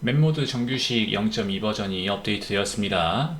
맵모드 정규식 0.2 버전이 업데이트 되었습니다.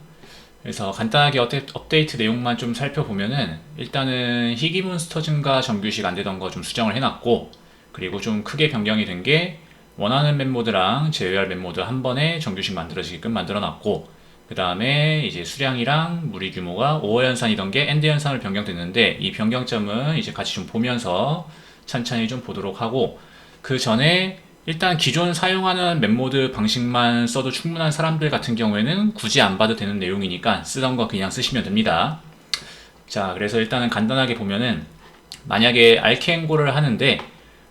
그래서 간단하게 업데- 업데이트 내용만 좀 살펴보면은 일단은 희귀 몬스터 증가 정규식 안 되던 거 좀 수정을 해놨고 그리고 좀 크게 변경이 된 게 원하는 맵모드랑 제외할 맵모드 한 번에 정규식 만들어지게끔 만들어놨고 그 다음에 이제 수량이랑 무리 규모가 5호 연산이던 게 엔드 연산으로 변경됐는데 이 변경점은 이제 같이 좀 보면서 천천히 좀 보도록 하고 그 전에 일단 기존 사용하는 맵모드 방식만 써도 충분한 사람들 같은 경우에는 굳이 안 봐도 되는 내용이니까 쓰던 거 그냥 쓰시면 됩니다. 자, 그래서 일단은 간단하게 보면은 만약에 알케행고를 하는데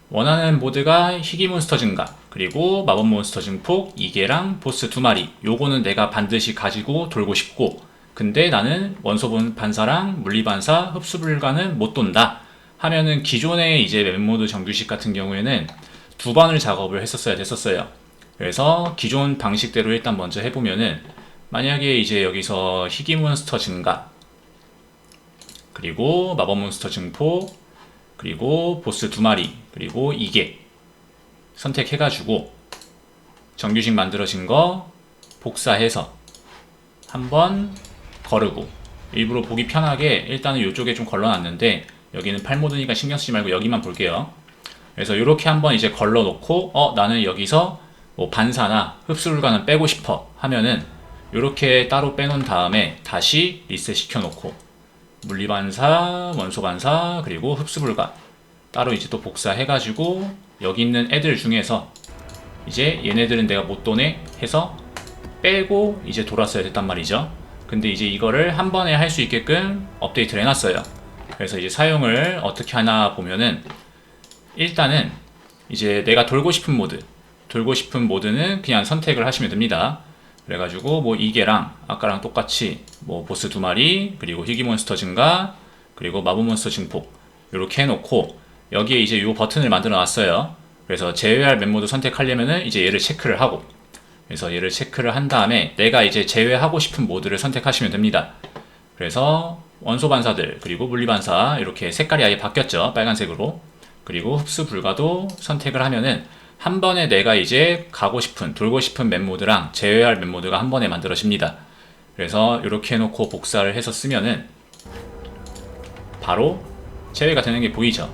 원하는 모드가 희귀 몬스터 증가 그리고 마법 몬스터 증폭 2개랑 보스 2마리 요거는 내가 반드시 가지고 돌고 싶고 근데 나는 원소분 반사랑 물리 반사 흡수 불가는 못 돈다 하면은 기존의 이제 맵모드 정규식 같은 경우에는 두 번을 작업을 했었어야 됐었어요 그래서 기존 방식대로 일단 먼저 해보면은 만약에 이제 여기서 희귀 몬스터 증가 그리고 마법 몬스터 증폭 그리고 보스 두 마리, 그리고 이게 선택해가지고 정규식 만들어진 거 복사해서 한번 거르고 일부러 보기 편하게 일단은 이쪽에 좀 걸러놨는데 여기는 팔모드니까 신경 쓰지 말고 여기만 볼게요. 그래서 이렇게 한번 이제 걸러놓고 어 나는 여기서 뭐 반사나 흡수불가는 빼고 싶어 하면은 이렇게 따로 빼놓은 다음에 다시 리셋 시켜놓고 물리반사, 원소반사, 그리고 흡수불가 따로 이제 또 복사해가지고 여기 있는 애들 중에서 이제 얘네들은 내가 못 도네 해서 빼고 이제 돌았어야 됐단 말이죠. 근데 이제 이거를 한 번에 할 수 있게끔 업데이트를 해놨어요. 그래서 이제 사용을 어떻게 하나 보면은 일단은 이제 내가 돌고 싶은 모드, 돌고 싶은 모드는 그냥 선택을 하시면 됩니다. 그래가지고 뭐 이게랑 아까랑 똑같이 뭐 보스 두 마리 그리고 희귀몬스터 증가 그리고 마법몬스터 증폭 이렇게 해놓고 여기에 이제 이 버튼을 만들어 놨어요. 그래서 제외할 맵모드 선택하려면은 이제 얘를 체크를 하고 그래서 얘를 체크를 한 다음에 내가 이제 제외하고 싶은 모드를 선택하시면 됩니다. 그래서 원소 반사들 그리고 물리 반사 이렇게 색깔이 아예 바뀌었죠 빨간색으로 그리고 흡수 불가도 선택을 하면은 한 번에 내가 이제 가고 싶은 돌고 싶은 맵모드랑 제외할 맵모드가 한 번에 만들어집니다. 그래서 이렇게 해놓고 복사를 해서 쓰면은 바로 제외가 되는 게 보이죠.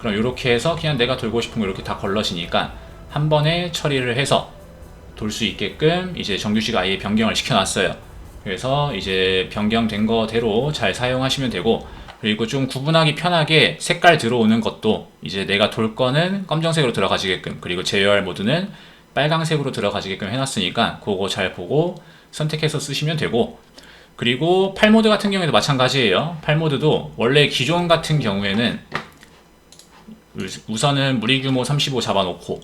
그럼 이렇게 해서 그냥 내가 돌고 싶은 거 이렇게 다 걸러지니까 한 번에 처리를 해서 돌 수 있게끔 이제 정규식 아예 변경을 시켜놨어요. 그래서 이제 변경된 거대로 잘 사용하시면 되고 그리고 좀 구분하기 편하게 색깔 들어오는 것도 이제 내가 돌 거는 검정색으로 들어가지게끔 그리고 제어할 모드는 빨강색으로 들어가지게끔 해놨으니까 그거 잘 보고 선택해서 쓰시면 되고 그리고 팔모드 같은 경우에도 마찬가지예요. 팔모드도 원래 기존 같은 경우에는 우선은 무리 규모 35 잡아놓고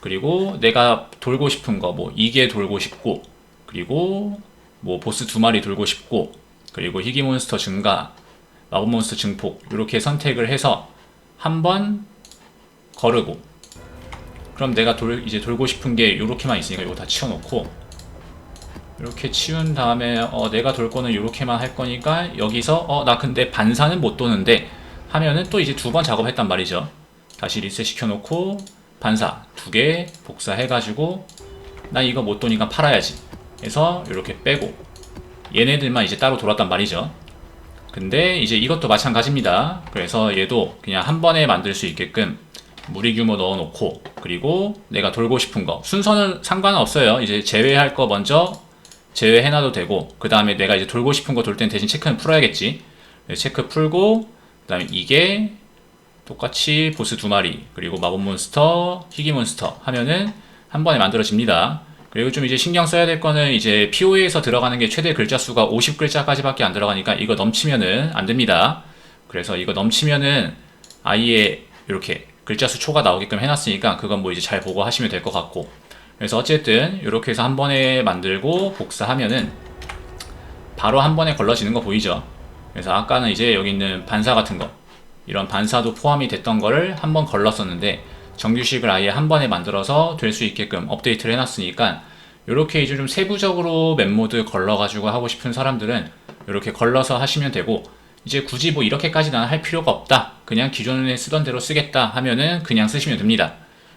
그리고 내가 돌고 싶은 거 뭐 이게 돌고 싶고 그리고 뭐 보스 두 마리 돌고 싶고 그리고 희귀 몬스터 증가 마법 몬스터 증폭 이렇게 선택을 해서 한 번 거르고 그럼 내가 돌 이제 돌고 싶은 게 이렇게만 있으니까 이거 다 치워놓고 이렇게 치운 다음에 어 내가 돌 거는 이렇게만 할 거니까 여기서 어 나 근데 반사는 못 도는데 하면은 또 이제 두 번 작업했단 말이죠. 다시 리셋 시켜놓고 반사 두 개 복사해가지고 나 이거 못 도니까 팔아야지 해서 이렇게 빼고 얘네들만 이제 따로 돌았단 말이죠 근데 이제 이것도 마찬가지입니다. 그래서 얘도 그냥 한 번에 만들 수 있게끔 무리 규모 넣어놓고 그리고 내가 돌고 싶은 거 순서는 상관은 없어요. 이제 제외할 거 먼저 제외해놔도 되고 그 다음에 내가 이제 돌고 싶은 거 돌 땐 대신 체크는 풀어야겠지. 네, 체크 풀고 그 다음에 이게 똑같이 보스 두 마리 그리고 마법 몬스터 희귀 몬스터 하면은 한 번에 만들어집니다. 그리고 좀 이제 신경 써야 될 거는 이제 POE에서 들어가는 게 최대 글자 수가 50글자까지밖에 안 들어가니까 이거 넘치면은 안 됩니다. 그래서 이거 넘치면은 아예 이렇게 글자 수 초가 나오게끔 해놨으니까 그건 뭐 이제 잘 보고 하시면 될 것 같고. 그래서 어쨌든 이렇게 해서 한 번에 만들고 복사하면은 바로 한 번에 걸러지는 거 보이죠? 그래서 아까는 이제 여기 있는 반사 같은 거 이런 반사도 포함이 됐던 거를 한 번 걸렀었는데 정규식을 아예 한 번에 만들어서 될 수 있게끔 업데이트를 해놨으니까 이렇게 이제 좀 세부적으로 맵모드 걸러가지고 하고 싶은 사람들은 이렇게 걸러서 하시면 되고 이제 굳이 뭐 이렇게까지 나는 할 필요가 없다. 그냥 기존에 쓰던 대로 쓰겠다 하면은 그냥 쓰시면 됩니다.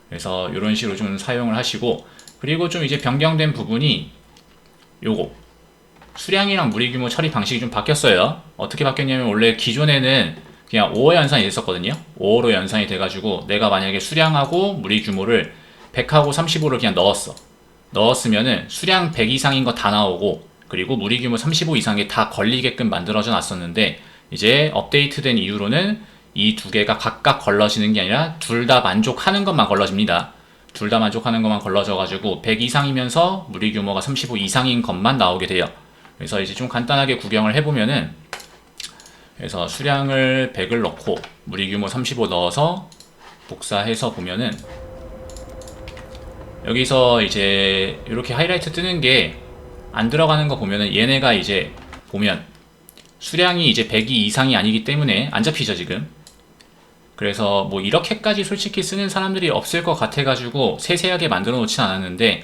그래서 이런 식으로 좀 사용을 하시고 그리고 좀 이제 변경된 부분이 요거. 수량이랑 무리 규모 처리 방식이 좀 바뀌었어요. 어떻게 바뀌었냐면 원래 기존에는 그냥 5호 연산이 됐었거든요. 5호로 연산이 돼가지고 내가 만약에 수량하고 무리 규모를 100하고 35를 그냥 넣었어. 넣었으면은 수량 100 이상인 거 다 나오고 그리고 무리 규모 35 이상이 다 걸리게끔 만들어져 놨었는데 이제 업데이트된 이후로는 이 두 개가 각각 걸러지는 게 아니라 둘 다 만족하는 것만 걸러집니다. 둘 다 만족하는 것만 걸러져가지고 100 이상이면서 무리 규모가 35 이상인 것만 나오게 돼요. 그래서 이제 좀 간단하게 구경을 해보면은 그래서 수량을 100을 넣고 무리 규모 35 넣어서 복사해서 보면은 여기서 이제 이렇게 하이라이트 뜨는 게 안 들어가는 거 보면은 얘네가 이제 보면 수량이 이제 100이 이상이 아니기 때문에 안 잡히죠 지금. 그래서 뭐 이렇게까지 솔직히 쓰는 사람들이 없을 것 같아가지고 세세하게 만들어 놓진 않았는데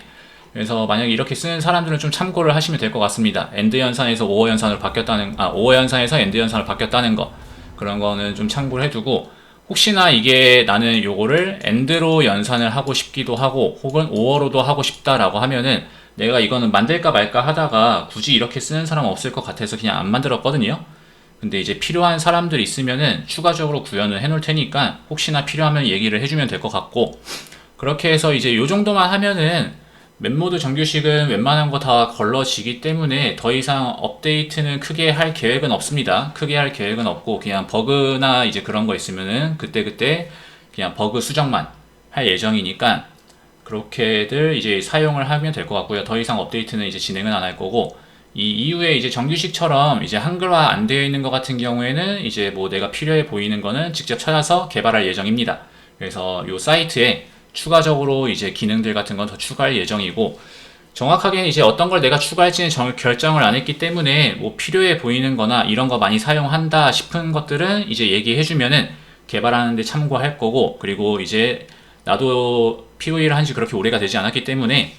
그래서 만약에 이렇게 쓰는 사람들은 좀 참고를 하시면 될 것 같습니다. 엔드 연산에서 5호 연산으로 바뀌었다는 아 5호 연산에서 엔드 연산으로 바뀌었다는 거 그런 거는 좀 참고를 해두고 혹시나 이게 나는 요거를 엔드로 연산을 하고 싶기도 하고 혹은 5호로도 하고 싶다라고 하면은 내가 이거는 만들까 말까 하다가 굳이 이렇게 쓰는 사람 없을 것 같아서 그냥 안 만들었거든요. 근데 이제 필요한 사람들 있으면은 추가적으로 구현을 해놓을 테니까 혹시나 필요하면 얘기를 해주면 될 것 같고 그렇게 해서 이제 요 정도만 하면은 맵모드 정규식은 웬만한 거 다 걸러지기 때문에 더 이상 업데이트는 크게 할 계획은 없습니다. 크게 할 계획은 없고 그냥 버그나 이제 그런 거 있으면은 그때 그때 그냥 버그 수정만 할 예정이니까 그렇게들 이제 사용을 하면 될 것 같고요. 더 이상 업데이트는 이제 진행은 안 할 거고 이 이후에 이제 정규식처럼 이제 한글화 안 되어 있는 것 같은 경우에는 이제 뭐 내가 필요해 보이는 거는 직접 찾아서 개발할 예정입니다. 그래서 요 사이트에 추가적으로 이제 기능들 같은 건 더 추가할 예정이고 정확하게는 이제 어떤 걸 내가 추가할지는 정- 결정을 안 했기 때문에 뭐 필요해 보이는 거나 이런 거 많이 사용한다 싶은 것들은 이제 얘기해 주면은 개발하는데 참고할 거고 그리고 이제 나도 POE를 한 지 그렇게 오래가 되지 않았기 때문에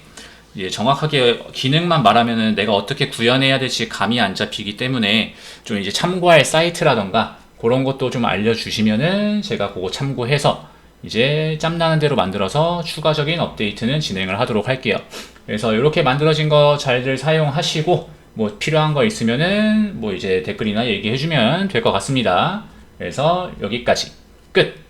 이제 정확하게 기능만 말하면은 내가 어떻게 구현해야 될지 감이 안 잡히기 때문에 좀 이제 참고할 사이트라던가 그런 것도 좀 알려주시면은 제가 그거 참고해서 이제 짬나는 대로 만들어서 추가적인 업데이트는 진행을 하도록 할게요. 그래서 이렇게 만들어진 거 잘들 사용하시고 뭐 필요한 거 있으면은 뭐 이제 댓글이나 얘기해주면 될 것 같습니다. 그래서 여기까지 끝.